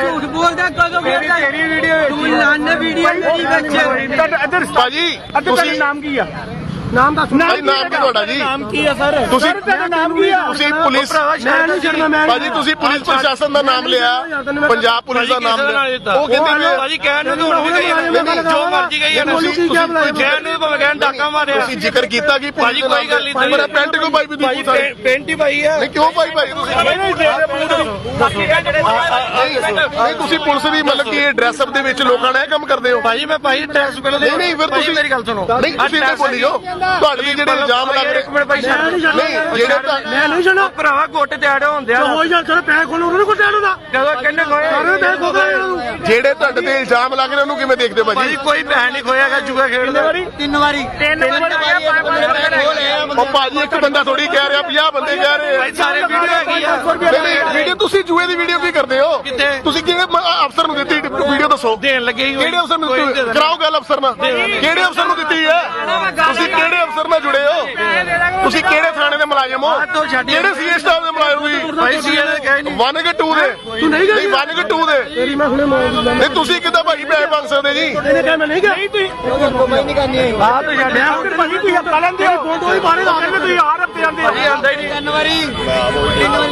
ਝੂਠ ਬੋਲਦਾ ਕਦੋਂ ਖੇਡਦਾ ਤੇਰੀ ਵੀਡੀਓ ਤੂੰ ਲਾਣੇ ਵੀਡੀਓ ਮੇਰੀ ਵਿੱਚ। ਭਾਜੀ ਤੁਸੀਂ ਨਾਮ ਕੀ ਆ? ਨਾਮ ਦੱਸ ਭਾਈ ਨਾਮ ਕੀ ਤੁਹਾਡਾ ਜੀ ਨਾਮ ਕੀ ਹੈ ਸਰ ਤੁਸੀਂ ਤੇਰਾ ਨਾਮ ਕੀ ਆ ਤੁਸੀਂ ਪੁਲਿਸ ਮੈਂ ਨਹੀਂ ਛੱਡਣਾ ਮੈਂ ਭਾਜੀ ਤੁਸੀਂ ਪੁਲਿਸ ਪ੍ਰਸ਼ਾਸਨ ਦਾ ਨਾਮ ਲਿਆ ਪੰਜਾਬ ਪੁਲਿਸ ਦਾ ਨਾਮ ਲਿਆ ਉਹ ਕਹਿੰਦੇ ਵੀ ਭਾਜੀ ਕਹਿਣ ਨੂੰ ਹੁਣ ਵੀ ਗਈ ਜੋ ਮਰਜ਼ੀ ਗਈ ਤੁਸੀਂ ਤੁਸੀਂ ਕਹਿਣ ਨੂੰ ਭਾਵੇਂ ਕਹਿਣ ਡਾਕਾ ਮਾਰਿਆ ਤੁਸੀਂ ਜ਼ਿਕਰ ਕੀਤਾ ਕਿ ਦੇ ਕੋਈ ਗੱਲ ਨਹੀਂ, ਮੇਰਾ ਪੈਂਟ ਕਿਉਂ ਪਾਈ ਵੀ ਤੁਸੀਂ ਸਾਰੇ ਪੇਂਟੀ ਪਾਈ ਆ ਨਹੀਂ ਕਿਉਂ ਪਾਈ ਭਾਈ ਤੁਸੀਂ ਨਹੀਂ ਤੁਸੀਂ ਪੁਲਿਸ ਦੀ ਮਤਲਬ ਕਿ ਡਰੈਸ ਅਪ ਦੇ ਵਿੱਚ ਲੋਕਾਂ ਨੇ ਇਹ ਕੰਮ ਕਰਦੇ ਹੋ ਭਾਜੀ ਮੈਂ ਭਾਈ ਟੈਕਸ ਪਹਿਲਾਂ ਨਹੀਂ ਨਹੀਂ ਫਿਰ ਤੁਸੀਂ ਮੇਰੀ ਗੱਲ ਸੁਣੋ ਨਹੀਂ ਤੁਸੀਂ ਤੇ ਬੋਲੀ ਜਾਓ ਤੁਹਾਡੇ ਜਿਹੜੇ ਇਲਜ਼ਾਮ ਲੱਗ ਰਹੇ ਨਹੀਂ ਜਿਹੜੇ ਤਾਂ ਮੈਂ ਨਹੀਂ ਛੱਡਣਾ ਭਰਾਵਾ ਗੋਟੇ ਤੇ ਆੜੇ ਹੁੰਦੇ ਆ। ਹੋ ਜਾ ਚਲੋ ਪੈਸੇ ਖੋਲੋ ਉਹਨਾਂ ਨੂੰ ਕੋਈ ਟੈੜ ਹੁੰਦਾ ਕਦੋਂ ਕਿੰਨੇ ਖੋਏ ਸਾਰੇ ਪੈਸੇ ਨੂੰ। ਜਿਹੜੇ ਤੁਹਾਡੇ ਤੇ ਇਲਜ਼ਾਮ ਲੱਗ ਰਹੇ ਉਹਨੂੰ ਕਿਵੇਂ ਦੇਖਦੇ ਭਾਜੀ? ਭਾਜੀ ਕੋਈ ਪੈਸੇ ਨਹੀਂ ਖੋਇਆਗਾ ਜੂਆ ਖੇਡਦੇ। ਵਾਰੀ? ਤਿੰਨ ਵਾਰੀ। ਤਿੰਨ ਵਾਰੀ ਉਹ ਭਾਜੀ ਇੱਕ ਬੰਦਾ ਥੋੜੀ ਕਹਿ ਰਿਹਾ 50 ਬੰਦੇ ਕਹਿ ਰਹੇ। ਸਾਰੇ ਵੀਡੀਓ ਹੈਗੀ ਆ। ਨਹੀਂ ਨਹੀਂ ਵੀਡੀਓ ਤੁਸੀਂ ਜੂਏ ਦੀ ਵੀਡੀਓ ਕੀ ਕਰਦੇ ਹੋ? ਕਿੱਥੇ? ਤੁਸੀਂ ਕਿਹੜੇ ਮ- ਅਫਸਰ ਨੂੰ ਦਿੱਤੀ ਵੀਡੀਓ ਦੱਸੋ? ਦੇਣ ਲੱਗੇ ਹੀ ਕਿਹੜੇ ਅਫਸਰ ਨੂੰ ਕਰਾਓ ਗੱਲ ਅਫਸਰ ਨਾਲ। ਕਿਹੜੇ ਅਫਸਰ ਨੂੰ ਦਿੱਤੀ ਹੈ? ਤੁਸੀਂ ਕਿਹੜੇ ਅਫਸਰ ਨਾਲ ਜੁੜੇ ਹੋ ਤੁਸੀਂ ਕਿਹੜੇ ਥਾਣੇ ਦੇ ਮੁਲਾਜ਼ਮ ਹੋ ਕਿਹੜੇ ਸੀਐਸ ਸਟਾਫ ਦੇ ਮੁਲਾਜ਼ਮ ਤੁਸੀਂ? ਭਾਈ ਸੀ ਇਹਨੇ ਕਹੇ ਨਹੀਂ। 1 ਕਿ 2 ਦੇ। ਤੂੰ ਨਹੀਂ ਗਈ? ਨਹੀਂ 1 ਕਿ 2 ਦੇ। ਤੇਰੀ ਮੈਂ ਹੁਣੇ ਮਾਰ ਦਿੰਦਾ ਨਹੀਂ ਤੁਸੀਂ ਕਿੱਦਾਂ ਭਾਈ ਪੈਸੇ ਮੰਗ ਸਕਦੇ ਜੀ? ਇਹਨੇ ਕਿਹਾ ਮੈਂ ਨਹੀਂ ਗਿਆ। ਨਹੀਂ ਤੂੰ ਮੈਂ ਨਹੀਂ ਕਰਨੀ ਹੈ। ਆਹ ਤੂੰ ਛੱਡਿਆ ਭਾਜੀ ਤੁਸੀਂ ਹੱਥ ਲੈਂਦੇ ਹੋ। ਤੋਂ ਹੀ ਬਾਰੇ ਲਾ ਕੇ ਤੁਸੀਂ ਆਰ ਰੁਪਏ ਆਂਦੇ ਭਾਜੀ ਆਂਦਾ ਹੀ ਨਹੀਂ। ਤਿੰਨ ਵਾਰੀ।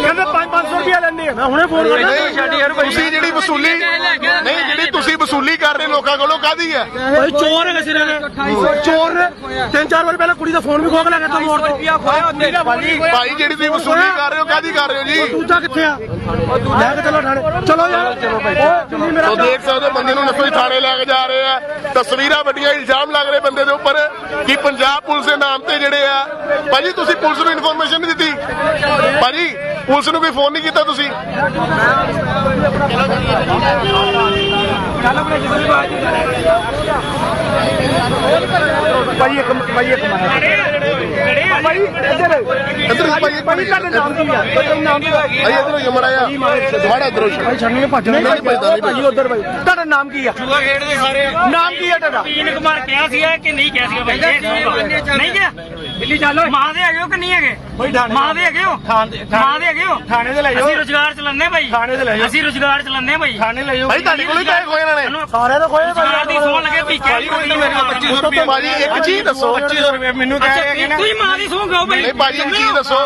ਕਹਿੰਦੇ 5-500 ਰੁਪਏ ਲੈਂਦੇ ਆ। ਮੈਂ ਹੁਣੇ ਫੋਨ ਕਰਦਾ ਛੱਡ ਯਾਰ ਭਾਈ ਤੁਸੀਂ ਜਿਹੜੀ ਵਸੂਲੀ ਨਹੀਂ ਜਿਹੜੀ ਤੁਸੀਂ ਵਸੂਲੀ ਕਰ ਰਹੇ ਲੋਕਾਂ ਕੋਲੋਂ ਕਾਦੀ ਹੈ? ਭਾਈ ਚੋਰ ਹੈਗੇ ਸਿਰੇ ਨੇ ਚੋਰ ਤਿੰਨ ਚਾਰ ਵਾਰ ਪਹਿਲਾਂ ਕੁੜੀ ਦਾ ਫੋਨ ਵੀ ਖੋਹ ਕੇ ਲੈ ਗਿਆ ਤੂੰ ਮੋੜ ਤੇ। ਭਾਜੀ ਭਾਈ ਜਿਹੜੀ ਤੁਸੀਂ ਵਸੂਲੀ ਕਰ ਰਹੇ ਹੋ ਕਾਦੀ ਕਰ ਰਹੇ ਹੋ ਜੀ? ਦੂਜਾ ਕਿੱਥੇ ਆ? ਲੈ ਕੇ ਚਲੋ ਠਾਣੇ ਚਲੋ ਯਾਰ ਚਲੋ ਭਾਈ ਤੁਸੀਂ ਮੇਰਾ ਤੋ ਦੇਖ ਸਕਦੇ ਹੋ ਬੰਦੇ ਨੂੰ ਨਸਲੀ ਥਾਣੇ ਲੈ ਕੇ ਜਾ ਰਹੇ ਆ। ਤਸਵੀਰਾਂ ਵੱਡੀਆਂ ਇਲਜ਼ਾਮ ਲੱਗ ਰਹੇ ਬੰਦੇ ਦੇ ਉੱਪਰ ਕਿ ਪੰਜਾਬ ਪੁਲਿਸ ਦੇ ਨਾਮ ਤੇ ਜਿਹੜੇ ਆ ਭਾਜੀ ਤੁਸੀਂ ਪੁਲਿਸ ਨੂੰ ਇਨਫੋਰਮੇਸ਼ਨ ਨਹੀਂ ਦਿੱਤੀ? ਭਾਜੀ ਪੁਲਿਸ ਨੂੰ ਕੋਈ ਫੋਨ ਨਹੀਂ ਕੀਤਾ ਤੁਸੀਂ? ਭਾਈ ਇੱਕ ਭਾਈ ਇੱਕ ਭਾਈ ਇੱਧਰ। ਇੱਧਰ ਭਾਈ ਭਾਈ ਤੁਹਾਡਾ ਨਾਮ ਕੀ ਆ? ਤੁਹਾਡਾ ਨਾਮ ਕੀ ਹੈਗੀ ਭਾਈ। ਇੱਧਰ ਹੀ ਮੜਾ ਆ ਮਾੜਾ ਇੱਧਰੋਂ ਭਾਈ ਛੱਡਣੇ ਭੱਜ ਨਹੀਂ ਨਹੀਂ ਭਾਜੀ ਉਧਰ ਭਾਈ। ਤੁਹਾਡਾ ਨਾਮ ਕੀ ਆ? ਜੂਆ ਖੇਡਦੇ ਸਾਰੇ। ਨਾਮ ਕੀ ਆ ਤੁਹਾਡਾ? ਪੀਨ ਕੁਮਾਰ ਕਿਹਾ ਸੀਗਾ ਕਿ ਨਹੀਂ ਕਿਹਾ ਸੀਗਾ ਭਾਈ? ਨਹੀਂ ਕਿਹਾ। ਦਿੱਲੀ ਚੱਲੋ ਮਾਂ ਦੇ ਹੈਗੇ ਹੋ ਕਿ ਨਹੀਂ ਹੈਗੇ? ਮਾਂ ਦੇ। ਹੈਗੇ ਹੋ? ਮਾਂ ਦੇ ਹੈਗੇ ਹੋ? ਥਾਣੇ ਤੇ ਲੈ ਜਾਓ। ਅਸੀਂ ਰੋਜ਼ਗਾਰ ਚਲਾਉਂਦੇ ਭਾਈ ਥਾਣੇ ਤੇ ਲੈ ਜਾਓ। ਅਸੀਂ ਰੋਜ਼ਗਾਰ ਚਲਾਉਂਦੇ ਭਾਈ ਥਾਣੇ ਲੈ ਜਾਓ। ਭਾਈ ਤੁਹਾਡੇ ਕੋਲ ਹੀ ਪੈਸੇ ਖੋਏ ਇਹਨਾਂ ਨੇ ਸਾਰਿਆਂ ਦਾ ਖੋਏ ਰੋਜ਼ਗਾਰ ਦੀ ਸੌਂ ਲੱਗੇ ਵੀ ਕਿਹਾ ਭਾਜੀ ਇੱਕ ਚੀਜ਼ ਦੱਸੋ। 2500 ਰੁਪਏ ਮੈਨੂੰ ਅੱਛਾ ਤੁਸੀਂ ਮਾਂ ਦੀ ਸੌਂ ਖਾਓ ਭਾਈ ਨਹੀਂ ਭਾਜੀ, ਇੱਕ ਚੀਜ਼ ਦੱਸੋ।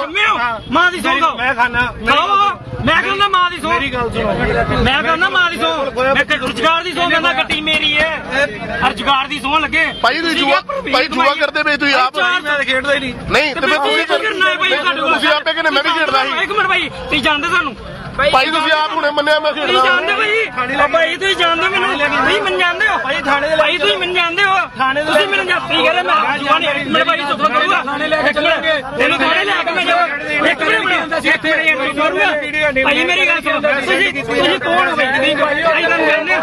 ਮਾਂ ਦੀ ਸੌਂ ਖਾਓ। ਮੈਂ ਖਾਣਾ ਖਾਓ। ਮੈਂ ਕਹਿੰਦਾ ਮਾਂ ਦੀ ਸੌਂ। ਮੇਰੀ ਗੱਲ ਸੁਣੋ। ਮੈਂ ਕਹਿੰਦਾ ਮਾਂ ਦੀ ਸੌਂ। ਮੈਂ ਕਿ ਰੁਜ਼ਗਾਰ ਦੀ ਸੌਂ ਕਹਿੰਦਾ ਗੱਟੀ ਮੇਰੀ ਹੈ। ਰੁਜ਼ਗਾਰ ਦੀ ਸੌਂ ਲੱਗੇ। ਭਾਈ ਤੁਸੀਂ ਜੂਆ ਭਾਈ ਜੂਆ ਕਰਦੇ ਪਏ ਤੁਸੀਂ ਆਪ। ਮੈਂ ਖੇਡਦਾ ਹੀ ਨਹੀਂ। ਨਹੀਂ ਤੇ ਫਿਰ ਤੁਸੀਂ ਕਰਨਾ ਹੈ ਭਾਈ ਸਾਡੇ ਕੋਲ ਤੁਸੀਂ ਆਪੇ ਕਹਿੰਦੇ ਮੈਂ ਵੀ ਖੇਡਦਾ ਸੀ। ਇੱਕ ਮਿੰਟ ਭਾਈ ਤੁਸੀਂ ਜਾਣਦੇ ਸਾਨੂੰ? ਭਾਈ ਤੁਸੀਂ ਆਪ ਹੁਣੇ ਮੰਨਿਆ ਮੈਂ ਤੁਸੀਂ ਖੇਡਦਾ। ਜਾਣਦੇ ਭਾਈ? ਭਾਈ ਤੁਸੀਂ ਜਾਣਦੇ ਮੈਨੂੰ? ਤੁਸੀਂ ਮੈਨੂੰ ਜਾਣਦੇ ਹੋ? ਭਾਈ ਥਾਣੇ ਦੇ ਭਾਈ ਤੁਸੀਂ ਮੈਨੂੰ ਜਾਣਦੇ ਹੋ? ਤੁਸੀਂ ਮੈਨੂੰ ਜਾਣਦੇ ਕੀ ਕਰੇ ਮੈਂ ਜੁਆਨ ਇੱਕ ਮਿੰਟ ਭਾਈ ਸੁੱਖ ਕਰੂਗਾ ਥਾਣੇ ਲੈ ਕੇ ਚੱਲਾਂਗੇ। ਤੈਨੂੰ ਥਾਣੇ ਲੈ ਕੇ ਮੈਂ ਜਾਵਾਂ। ਭਾਈ ਮੇਰੀ ਗੱਲ ਸੁਣੋ। ਤੁਸੀਂ ਤੁਸੀਂ ਕੌਣ ਹੋ ਭਾਈ? ਭਾਈ ਤੁਹਾਨੂੰ ਜਾਣਦੇ?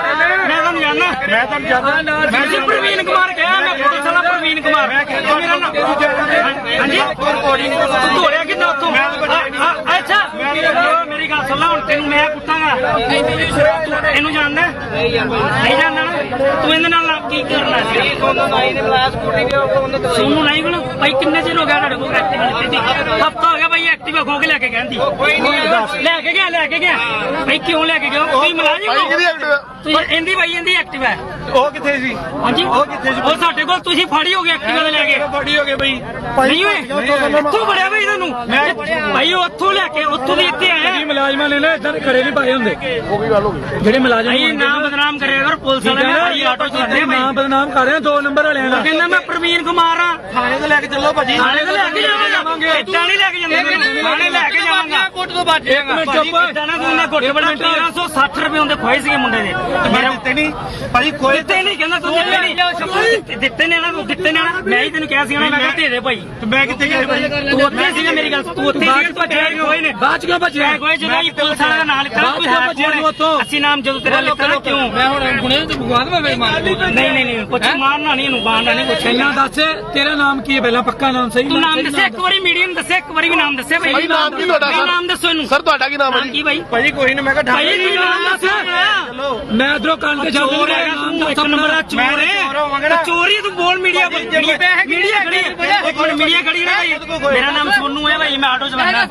ਮੈਂ ਤੁਹਾਨੂੰ ਜਾਣਦਾ ਮੈਂ ਤੁਹਾਨੂੰ ਜਾਣਦਾ ਮੈਂ ਜੀ ਪ੍ਰਵੀਨ ਕੁਮਾਰ ਕਿਹਾ ਮੈਂ ਪੁਲਿਸ ਵਾਲਾ ਪ੍ਰਵੀਨ ਕੁਮਾਰ। ਮੇਰਾ ਨਾਮ ਹਾਂਜੀ ਤੂੰ ਧੋੜਿਆ ਕਿੰਨਾ ਉੱਥੋਂ? ਅੱਛਾ। ਮੇਰੀ ਗੱਲ ਸੁਣ ਲੈ ਹੁਣ ਤੈਨੂੰ ਮੈਂ ਕੁੱਟਾਂਗਾ ਇਹਨੂੰ ਜਾਣਦਾ। ਨਹੀਂ ਜਾਣਦਾ ਤੂੰ ਇਹਦੇ ਨਾਲ ਕੀ ਕਰਨਾ ਸੀ ਸੋਨੂੰ ਨਹੀਂ ਨੇ ਬੁਲਾਇਆ ਸਕੂਟੀ ਤੇ ਸੋਨੂੰ ਨਹੀਂ ਕੋਲ ਭਾਈ ਕਿੰਨੇ ਚਿਰ ਹੋ ਗਿਆ ਤੁਹਾਡੇ ਕੋਲ ਹਫਤਾ ਹੋ ਗਿਆ ਭਾਈ ਐਕਟਿਵਾ ਖੋ ਕੇ ਲੈ ਕੇ ਕਹਿੰਦੀ ਕੋਈ ਨਹੀਂ ਲੈ ਕੇ ਗਿਆ ਲੈ ਕੇ ਗਿਆ। ਭਾਈ ਕਿਉਂ ਲੈ ਕੇ ਗਿਆ? ਤੁਸੀਂ ਮੁਲਾਜ਼ਮ ਭਾਈ ਹੋ ਕਿਹਦੀ ਐਕਟਿਵਾ ਤੁਸੀਂ ਇਹਦੀ ਭਾਈ ਇਹਦੀ ਐਕਟਿਵਾ ਹੈ ਉਹ ਕਿੱਥੇ ਸੀ? ਹਾਂਜੀ। ਉਹ ਕਿੱਥੇ ਸੀ? ਉਹ ਸਾਡੇ ਕੋਲ ਤੁਸੀਂ ਫੜੀ ਹੋ ਗਏ ਐਕਟਿਵਾ ਦੇ ਲੈ ਕੇ। ਬੜੀ ਹੋ ਗਏ ਬਈ। ਨਹੀਂ ਹੋਏ ਇੱਥੋਂ ਫੜਿਆ ਬਈ ਤੁਹਾਨੂੰ ਭਾਈ ਉਹ ਉੱਥੋਂ ਲੈ ਕੇ ਉੱਥੋਂ ਦੀ ਇੱਥੇ ਆਇਆ। ਮੁਲਾਜ਼ਮਾਂ ਨੇ ਨਾ ਇਦਾਂ ਖੜੇ ਨਹੀਂ ਪਾਏ ਹੁੰਦੇ। ਉਹ ਕੀ ਗੱਲ ਹੋ ਗਈ। ਜਿਹੜੇ ਮੁਲਾਜ਼ਮ ਭਾਈ ਨਾਮ ਬਦਨਾਮ ਕਰਿਆ ਕਰ ਪੁਲਿਸ ਵਾਲੇ ਨੇ ਭਾਈ ਆਟੋ ਚਲਾਉਂਦੇ ਭਾਈ ਨਾਮ ਬਦਨਾਮ ਕਰ ਰਹੇ ਆ ਦੋ ਨੰਬਰ ਵਾਲਿਆਂ ਦਾ। ਕਹਿੰਦਾ ਮੈਂ ਪ੍ਰਵੀਨ ਕੁਮਾਰ ਆ। ਥਾਣੇ ਤੇ ਲੈ ਕੇ ਚੱਲੋ ਭਾਜੀ। ਥਾਣੇ ਤੇ ਲੈ ਕੇ ਜਾਵਾਂਗੇ। ਇੱਦਾਂ ਨਹੀਂ ਲੈ ਕੇ ਜਾਂਦੇ ਨਾਲੇ ਲੈ ਕੇ ਜਾਵਾਂਗਾ। ਕੁੱਟ ਤੋਂ ਬਚ ਜਾਏਗਾ ਭਾਜੀ ਕਿੱਦਾਂ ਨਾ ਤੂੰ ਇਹਨਾਂ ਕੁੱਟ ਬਣਾ 1300 60 ਰੁਪਏ ਹੁੰਦੇ ਖੋਏ ਸੀਗੇ ਮੁੰਡੇ ਦੇ। ਤੇ ਮੈਂ ਦਿੱਤੇ ਨਹੀਂ। ਭਾਜੀ ਖੋਏ ਦਿੱਤੇ ਨਹੀਂ ਕਹਿੰਦਾ ਤੂੰ ਦਿੱਤੇ ਨਹੀਂ। ਦਿੱਤੇ ਨੇ ਨਾ ਤੂੰ ਦਿੱਤੇ ਨੇ ਨਾ। ਮੈਂ ਹੀ ਤੈਨੂੰ ਕਿਹਾ ਸੀ ਨਾ ਮੈਂ ਕਿਹਾ ਦੇ ਦੇ ਭਾਈ। ਤੇ ਮੈਂ ਕਿੱਥੇ ਗਿਆ ਭਾਈ ਤੂੰ ਉੱਥੇ ਸੀਗਾ ਮੇਰੀ ਗੱਲ ਤੂੰ ਉੱਥੇ ਸੀਗਾ ਭੱਜਿਆ ਕਿਉਂ? ਹੋਏ ਨੇ। ਬਾਅਦ ਕਿਉਂ ਭੱਜਿਆ? ਕੋਈ ਜਦੋਂ ਹੀ ਪੁਲਿਸ ਵਾਲਾ ਦਾ ਨਾਂ ਲਿਖਾ ਕੋਈ ਹੈ ਕੋਣ ਅਸੀਂ ਨਾਮ ਜਦੋਂ ਤੇਰਾ ਲਿਖਣਾ ਕਿਉਂ? ਮੈਂ ਹੁਣ ਗੁਣੇ ਤੇ ਭਗਵਾਨ ਮੈਂ ਮਾਰ ਨਹੀਂ ਨਹੀਂ ਨਹੀਂ ਕੁਝ ਮਾਰਨਾ ਨਹੀਂ ਇਹਨੂੰ ਬਾਣਨਾ ਨਹੀਂ ਕੁਝ ਇਹਨਾਂ ਦੱਸ ਤੇਰਾ ਨਾਮ ਕੀ ਹੈ ਪਹਿਲਾਂ? ਪੱਕਾ ਨਾਮ ਸਹੀ? ਤੂੰ ਨਾਮ ਦੱਸੇ ਇੱਕ ਵਾਰੀ ਮੀਡੀਆ ਨੂੰ ਇੱਕ ਵਾਰੀ ਵੀ ਨਾਮ ਦੱਸੇ ਭਾਈ ਨਾਮ ਕੀ ਤੁਹਾਡਾ ਨਾਮ ਦੱਸੋ ਇਹਨੂੰ। ਸਰ ਤੁਹਾਡਾ ਕੀ ਨਾਮ ਹੈ ਕੀ ਭਾਈ? ਭਾਈ ਕੋਈ ਨਾ ਮੈਂ ਕਿਹਾ ਭਾਈ ਮੈਂ ਇਧਰੋਂ ਕੰਨ ਤੇ ਚੱਲ ਹੈਗਾ ਤੂੰ ਇੱਕ ਨੰਬਰ ਦਾ ਚੋਰ ਹੈ ਚੋਰੀ ਤੂੰ ਬੋਲ ਮੀਡੀਆ ਮੀਡੀਆ ਖੜੀ ਇੱਕ ਮਿੰਟ ਮੀਡੀਆ ਖੜੀ ਹੈ ਭਾਈ ਮੇਰਾ ਨਾਮ ਸੋਨੂ ਹੈ ਭਾਈ ਮੈਂ ਆਟੋ ਚਲਾਉਂਦਾ।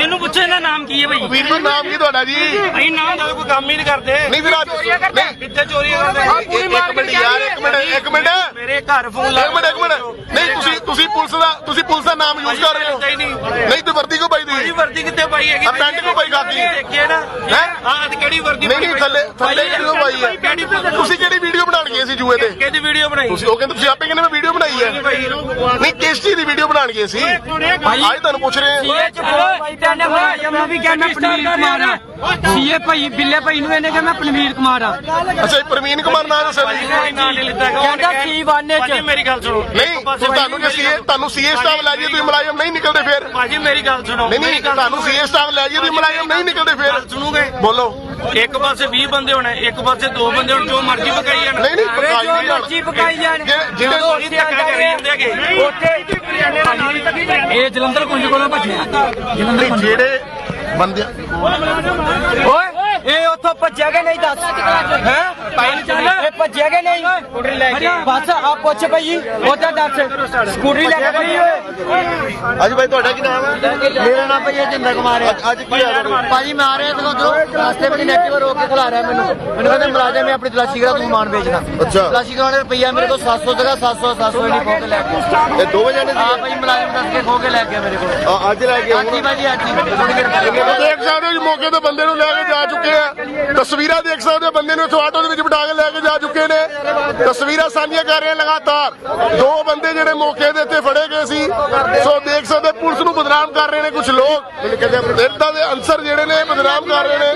ਇਹਨੂੰ ਪੁੱਛੋ ਇਹਦਾ ਨਾਮ ਕੀ ਹੈ ਭਾਈ? ਵੀਰ ਜੀ ਨਾਮ ਕੀ ਤੁਹਾਡਾ ਜੀ? ਭਾਈ ਨਾਮ ਕੋਈ ਕੰਮ ਹੀ ਨਹੀਂ ਕਰਦੇ। ਨਹੀਂ ਵੀਰ ਅੱਜ ਨਹੀਂ ਕਿੱਥੇ ਚੋਰੀ ਕਰਦੇ? ਇੱਕ ਮਿੰਟ ਯਾਰ ਇੱਕ ਮਿੰਟ ਇੱਕ ਮਿੰਟ। ਮੇਰੇ ਘਰ ਫੋਨ ਇੱਕ ਮਿੰਟ ਇੱਕ ਮਿੰਟ। ਨਹੀਂ ਤੁਸੀਂ ਤੁਸੀਂ ਪੁਲਿਸ ਦਾ ਤੁਸੀਂ ਪੁਲਿਸ ਦਾ ਨਾਮ ਯੂਜ਼ ਕਰ ਰਹੇ ਹੋ। ਨਹੀਂ। ਤੇ ਵਰਦੀ ਕੋ ਪਾਈ ਦੀ? ਵਰਦੀ ਕਿੱਥੇ ਪਾਈ ਹੈਗੀ? ਪੈਂਟ ਕਿਉਂ ਪਾਈ ਖਾਕੀ ਦੇਖੀਏ ਨਾ। ਹੈ? ਆਹ ਨਹੀਂ ਨਹੀਂ ਥੱਲੇ ਥੱਲੇ ਕਿਉਂ ਪਾਈ ਹੈ? ਤੁਸੀਂ ਕਿਹੜੀ ਵੀਡੀਓ ਬਣਾਉਣ ਗਏ ਸੀ ਜੂਏ ਤੇ? ਕਿਹਦੀ ਵੀਡੀਓ ਬਣਾਈ? ਤੁਸੀਂ ਉਹ ਕਹਿੰਦੇ ਤੁਸੀਂ ਆਪੇ ਕਹਿੰਦੇ ਮੈਂ ਵੀਡੀਓ ਬਣਾਈ ਹੈ। ਨਹੀਂ ਕਿਸ ਚੀਜ਼ ਦੀ ਵੀਡੀਓ ਬਣਾਉਣ ਗਏ ਸੀ ਅੱਜ ਤੁਹਾਨੂੰ ਪੁੱਛ ਰਹੇ ਹਾਂ। ਮੈਂ ਵੀ ਕਹਿੰਦਾ ਪਨੀਰ ਕੁਮਾਰ ਆ। ਸੀਏ ਭਾਈ ਬਿੱਲੇ ਭਾਈ ਨੂੰ ਇਹਨੇ ਕਿਹਾ ਮੈਂ ਪਨੀਰ ਕੁਮਾਰ ਆ। ਅੱਛਾ ਇਹ ਪ੍ਰਵੀਨ ਕੁਮਾਰ ਨਾਮ ਦੱਸਿਆ ਜੀ ਨਾਂ ਨਹੀਂ ਲਿੱਤਾ ਕਹਿੰਦਾ ਸੀ ਵਾਨੇ ਭਾਜੀ ਚ? ਮੇਰੀ ਗੱਲ ਸੁਣੋ। ਨਹੀਂ ਫਿਰ ਤੁਹਾਨੂੰ ਜੇ ਸੀਏ ਤੁਹਾਨੂੰ ਸੀਏ ਸਟਾਫ ਲੈ ਜਾਈਏ ਤੁਸੀਂ ਮੁਲਾਜ਼ਮ ਨਹੀਂ ਨਿਕਲਦੇ ਫਿਰ। ਭਾਜੀ ਮੇਰੀ ਗੱਲ ਸੁਣੋ ਨਹੀਂ ਨਹੀਂ ਤੁਹਾਨੂੰ ਸੀਏ ਸਟਾਫ ਲੈ ਜਾਈਏ ਤੁਸੀਂ ਮੁਲਾਜ਼ਮ ਨਹੀਂ ਨਿਕਲਦੇ ਫਿਰ। ਸੁਣੋਗੇ? ਬੋਲੋ। ਇੱਕ ਪਾਸੇ 20 ਬੰਦੇ ਹੋਣੇ ਇੱਕ ਪਾਸੇ ਦੋ ਬੰਦੇ ਹੋਣ ਜੋ ਮਰਜ਼ੀ ਪਕਾਈ ਜਾਣ। ਨਹੀਂ ਨਹੀਂ ਪਕਾਈ ਜੋ। ਮਰਜ਼ੀ ਪਕਾਈ ਜਾਣ। ਜਿਹੜੇ- ਤੁਸੀਂ ਧੱਕਾ ਕਰੀ ਜਾਂਦੇ ਹੈਗੇ। ਇਹ ਜਲੰਧਰ ਕੁੰਜ ਕੋਲੋਂ ਭੱਜਿਆ ਨਹੀਂ, ਜਿਹੜੇ ਬੰਦੇ ਓਏ ਇਹ ਉੱਥੋਂ ਭੱਜਿਆ ਕਿ ਨਹੀਂ ਦੱਸ? ਹੈ? ਇਹ ਭੱਜਿਆ ਕਿ ਨਹੀਂ? ਸਕੂਟਰੀ ਲੈ ਕੇ। ਬਸ ਆ ਪੁੱਛ ਪਈ ਉਹਦਾ ਦੱਸ। ਸਕੂਟਰੀ ਲੈ ਕੇ ਗਈ ਓਏ ਅੱਜ ਭਾਈ ਤੁਹਾਡਾ ਕੀ ਨਾਮ ਹੈ? ਮੇਰਾ ਨਾਮ ਭਾਈ ਜਿੰਦਰ ਕੁਮਾਰ ਹੈ। ਅੱਜ ਕੀ ਆ ਭਾਜੀ ਮੈਂ ਆ ਰਿਹਾ ਤੇ ਉਧਰੋਂ ਰਸਤੇ ਵਿੱਚ ਨੈਟਵਰ ਰੋਕ ਕੇ ਖਲਾ ਰਿਹਾ ਮੈਨੂੰ। ਮੈਨੂੰ ਕਹਿੰਦੇ ਮੁਲਾਜ਼ਮ ਆਪਣੀ ਤਲਾਸ਼ੀ ਕਰਾ ਤੂੰ ਮਾਨ ਵੇਚਣਾ। ਅੱਛਾ। ਤਲਾਸ਼ੀ ਕਰਾਉਣੇ ਰੁਪਈਆ ਮੇਰੇ ਕੋਲ 700 ਸੀਗਾ 700 700 ਨਹੀਂ ਖੋ ਕੇ ਲੈ ਕੇ। ਇਹ ਦੋ ਵਜੇ ਨੇ ਹਾਂ ਭਾਈ ਮੁਲਾਜ਼ਮ ਦੱਸ ਕੇ ਖੋ ਕੇ ਲੈ ਗਿਆ ਮੇਰੇ ਕੋਲ। ਅੱਜ ਲੈ ਕੇ ਹਾਂਜੀ ਭਾਜੀ ਪਹਿਲੇ ਦੇਖ ਸਕਦੇ ਹੋ ਜੀ ਮੌਕੇ ਤੇ ਬੰਦੇ ਨੂੰ ਲੈ ਕੇ ਜਾ ਚੁੱਕੇ ਆ। ਤਸਵੀਰਾਂ ਦੇਖ ਸਕਦੇ ਹੋ, ਬੰਦੇ ਨੂੰ ਇੱਥੋਂ ਆਟੋ ਦੇ ਵਿੱਚ ਬਿਠਾ ਕੇ ਲੈ ਕੇ ਜਾ ਚੁੱਕੇ ਨੇ। ਤਸਵੀਰਾਂ ਸਾਂਝੀਆਂ ਕਰ ਰਹੇ ਲਗਾਤਾਰ। ਦੋ ਬੰਦੇ ਜਿਹੜੇ ਮੌਕੇ ਦੇ ਉੱਤੇ ਫੜੇ ਗਏ ਸੀ। ਸੋ ਦੇਖ ਸਕਦੇ ਪੁਲਿਸ ਨੂੰ ਬਦਨਾਮ ਕਰ ਰਹੇ ਨੇ ਕੁਝ ਲੋਕ। ਇਦਾਂ ਦੇ ਅਨਸਰ ਜਿਹੜੇ ਨੇ, ਬਦਨਾਮ ਕਰ ਰਹੇ ਨੇ।